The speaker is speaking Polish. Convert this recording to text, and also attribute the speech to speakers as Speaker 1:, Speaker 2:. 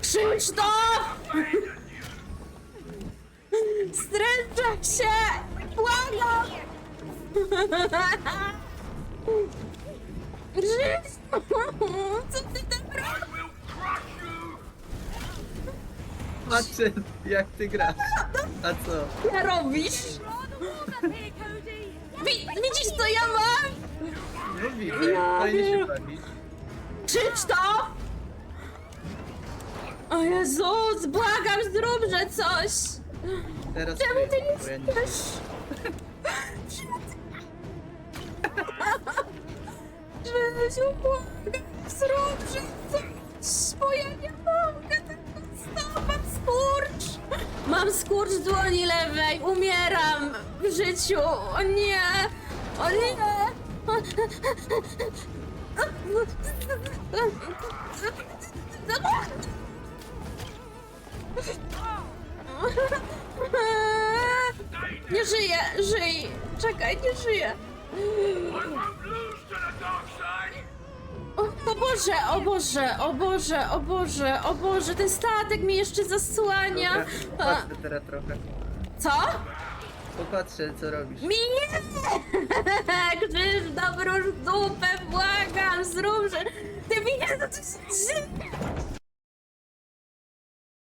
Speaker 1: Krzysztof! Stręczak się! Błagam! Krzysztof! Co ty tam robisz?
Speaker 2: Patrzę jak ty grasz. A co?
Speaker 1: robisz? Wi- widzisz co ja mam?
Speaker 2: No widzę,
Speaker 1: Ja
Speaker 2: fajnie się
Speaker 1: wiem.
Speaker 2: bawić.
Speaker 1: Krzysztof! O Jezus, błagam, zróbże coś!
Speaker 2: Teraz
Speaker 1: Czemu ty nie
Speaker 2: bo ja nie-
Speaker 1: chcesz? Życiu, błagam, zróbże coś, bo ja nie mogę stop, mam skurcz! Mam skurcz w dłoni lewej, umieram w życiu, o nie, o nie! Nie żyję, żyj! Czekaj, nie żyję! O, o Boże, o Boże, o Boże, o Boże, o Boże, ten statek mnie jeszcze zasłania!
Speaker 2: Dobra,
Speaker 1: A,
Speaker 2: Popatrzę teraz trochę.
Speaker 1: co?
Speaker 2: Popatrzę co robisz.
Speaker 1: Mi nie! Krzyż, dobrą dupę, błagam, zrób, że... Ty mi nie...